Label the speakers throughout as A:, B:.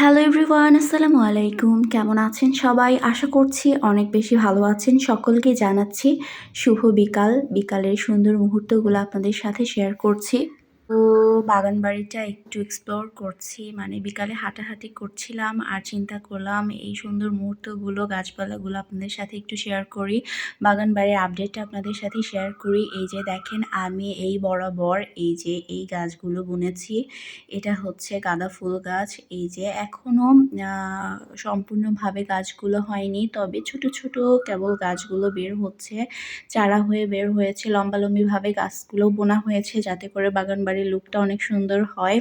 A: Hello everyone আসসালামু আলাইকুম। কেমন আছেন সবাই? আশা করছি অনেক বেশি ভালো আছেন। সকলকে জানাচ্ছি শুভ বিকাল। বিকালের সুন্দর মুহূর্তগুলো আপনাদের সাথে শেয়ার করছি। তো বাগান বাড়িটা একটু এক্সপ্লোর করছি। মানে বিকালে হাঁটাহাঁটি করছিলাম, আর চিন্তা করলাম এই সুন্দর মুহূর্তগুলো, গাছপালাগুলো আপনাদের সাথে একটু শেয়ার করি। বাগান বাড়ির আপডেটটা আপনাদের সাথে শেয়ার করি। এই যে দেখেন, আমি এই বরাবর এই যে এই গাছগুলো বুনেছি। এটা হচ্ছে গাঁদা ফুল গাছ। এই যে এখনও সম্পূর্ণভাবে গাছগুলো হয়নি, তবে ছোট ছোট কেবল গাছগুলো বের হচ্ছে, চারা হয়ে বের হয়েছে। লম্বালম্বিভাবে গাছগুলো বোনা হয়েছে, যাতে করে বাগান বাড়ির লুকটা অনেক সুন্দর হয়।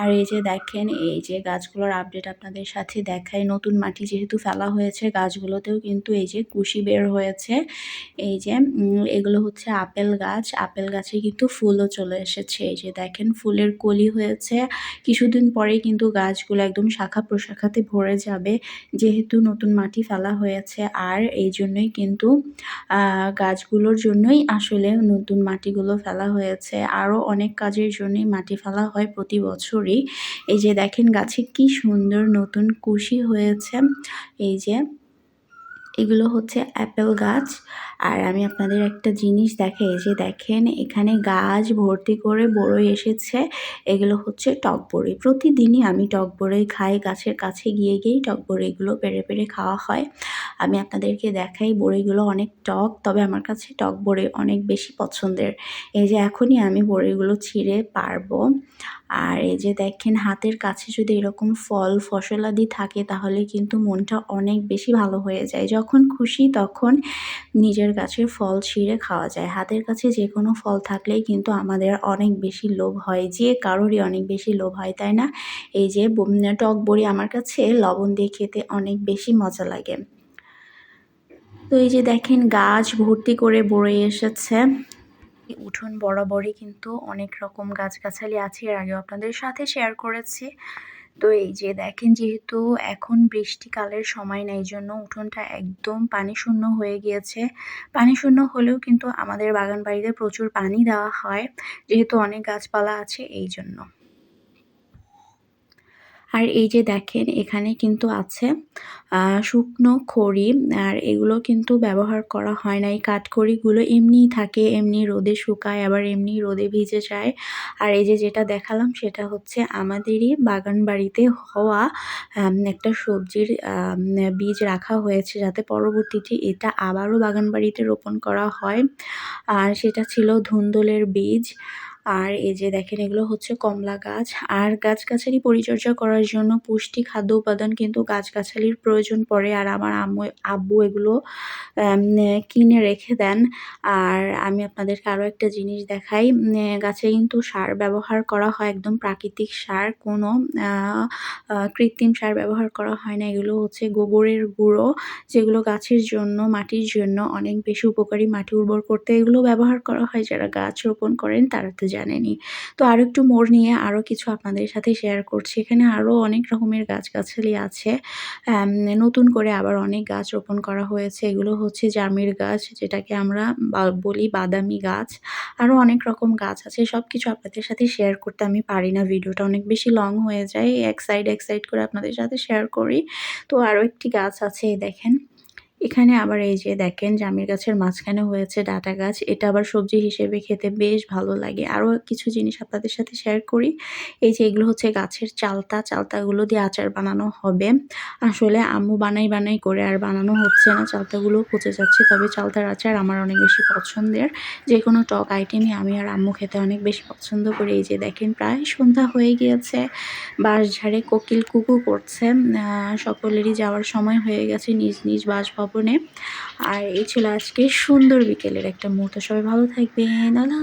A: আর এই যে দেখেন, এই যে গাছগুলোর আপডেট আপনাদের সাথে দেখায় নতুন মাটি যেহেতু ফেলা হয়েছে, গাছগুলোতেও কিন্তু এই যে কুশি বের হয়েছে। এই যে এগুলো হচ্ছে আপেল গাছ। আপেল গাছে কিন্তু ফুলও চলে এসেছে। এই যে দেখেন, ফুলের কলি হয়েছে। কিছুদিন পরে কিন্তু গাছগুলো একদম শাখা প্রশাখাতে ভরে যাবে, যেহেতু নতুন মাটি ফেলা হয়েছে। আর এই জন্যই কিন্তু গাছগুলোর জন্যই আসলে নতুন মাটিগুলো ফেলা হয়েছে। আরও অনেক কাজের জন্যই মাটি ফেলা হয় প্রতি বছরই। এই যে দেখেন গাছে কি সুন্দর নতুন কুশি হয়েছে। এই যে এগুলো হচ্ছে অ্যাপেল গাছ। আর আমি আপনাদের একটা জিনিস দেখাই যে দেখেন এখানে গাছ ভর্তি করে বড়ই এসেছে। এগুলো হচ্ছে টক বড়ি প্রতিদিনই আমি টক বড়ই খাই, গাছের কাছে গিয়ে গিয়েই টক বড়িগুলো পেরে পেরে খাওয়া হয়। আমি আপনাদেরকে দেখাই বড়িগুলো অনেক টক, তবে আমার কাছে টক বড়ি অনেক বেশি পছন্দের। এই যে এখনই আমি বড়িগুলো ছিঁড়ে পারব। আর এই যে দেখেন, হাতের কাছে যদি এরকম ফল ফসলাদি থাকে, তাহলে কিন্তু মনটা অনেক বেশি ভালো হয়ে যায়। যখন খুশি তখন নিজের গাছের ফল ছিঁড়ে খাওয়া যায়। হাতের কাছে যে কোনো ফল থাকলেই কিন্তু আমাদের অনেক বেশি লোভ হয়, যে কারোরই অনেক বেশি লোভ হয়, তাই না? এই যে টক বড়ি আমার কাছে লবণ দিয়ে খেতে অনেক বেশি মজা লাগে। তো এই যে দেখেন গাছ ভর্তি করে বড়ে এসেছে। উঠোন বরাবরই কিন্তু অনেক রকম গাছগাছালি আছে, এর আগেও আপনাদের সাথে শেয়ার করেছি। তো এই যে দেখেন যেহেতু এখন বৃষ্টিকালের সময় না এই জন্য উঠোনটা একদম পানি শূন্য হয়ে গিয়েছে। পানি শূন্য হলেও কিন্তু আমাদের বাগান বাড়িতে প্রচুর পানি দেওয়া হয়, যেহেতু অনেক গাছপালা আছে এই জন্য আর এই যে দেখেন, এখানে কিন্তু আছে শুকনো খড়ি, আর এগুলো কিন্তু ব্যবহার করা হয় না। এই কাঠখড়িগুলো এমনিই থাকে, এমনি রোদে শুকায়, আবার এমনি রোদে ভিজে যায়। আর এই যে যেটা দেখালাম, সেটা হচ্ছে আমাদেরই বাগান বাড়িতে হওয়া একটা সবজির বীজ রাখা হয়েছে যাতে পরবর্তীতে এটা আবারও বাগান বাড়িতে রোপণ করা হয়। আর সেটা ছিল ধুন্দলের বীজ। আর এই যে দেখেন, এগুলো হচ্ছে কমলা গাছ। আর গাছগাছালি পরিচর্যা করার জন্য পুষ্টি, খাদ্য উপাদান কিন্তু গাছগাছালির প্রয়োজন পড়ে। আর আমার আম্মু, আব্বু এগুলো কিনে রেখে দেন। আর আমি আপনাদেরকে আরও একটা জিনিস দেখাই। গাছে কিন্তু সার ব্যবহার করা হয়, একদম প্রাকৃতিক সার। কোনো কৃত্রিম সার ব্যবহার করা হয় না। এগুলো হচ্ছে গোবরের গুঁড়ো, যেগুলো গাছের জন্য, মাটির জন্য অনেক বেশি উপকারী, মাটি উর্বর করতে এগুলো ব্যবহার করা হয়। যারা গাছ রোপণ করেন, তারা তো জানেনি। তো আরও একটু মোড় নিয়ে আরও কিছু আপনাদের সাথে শেয়ার করছি। এখানে আরও অনেক রকমের গাছগাছালি আছে। নতুন করে আবার অনেক গাছ রোপণ করা হয়েছে। এগুলো হচ্ছে জামির গাছ, যেটাকে আমরা বলি বাদামি গাছ। আরও অনেক রকম গাছ আছে। সব কিছু আপনাদের সাথে শেয়ার করতে আমি পারি না। ভিডিওটা অনেক বেশি লং হয়ে যায়। এক সাইড এক সাইড করে আপনাদের সাথে শেয়ার করি। তো আরও একটি গাছ আছে দেখেন। এখানে আবার এই যে দেখেন জামির গাছের মাঝখানে হয়েছে ডাটা গাছ। এটা আবার সবজি হিসেবে খেতে বেশ ভালো লাগে। আরও কিছু জিনিস আপনাদের সাথে শেয়ার করি। এই যে এগুলো হচ্ছে গাছের চালতা। চালতাগুলো দিয়ে আচার বানানো হবে। আসলে আম্মু বানাই বানাই করে আর বানানো হচ্ছে না। চালতাগুলো পচে যাচ্ছে। তবে চালতার আচার আমার অনেক বেশি পছন্দের। যে কোনো টক আইটেমই আমি আর আম্মু খেতে অনেক বেশি পছন্দ করি। এই যে দেখেন প্রায় সন্ধ্যা হয়ে গিয়েছে। বাঁশঝাড়ে কোকিল কুকু করছে। সকলেরই যাওয়ার সময় হয়ে গেছে। নিজ নিজ বাসভবন ভবনে আর এই ছিল আজকে সুন্দর বিকেলের একটা মুহূর্ত। সবাই ভালো থাকবেন। আল্লাহ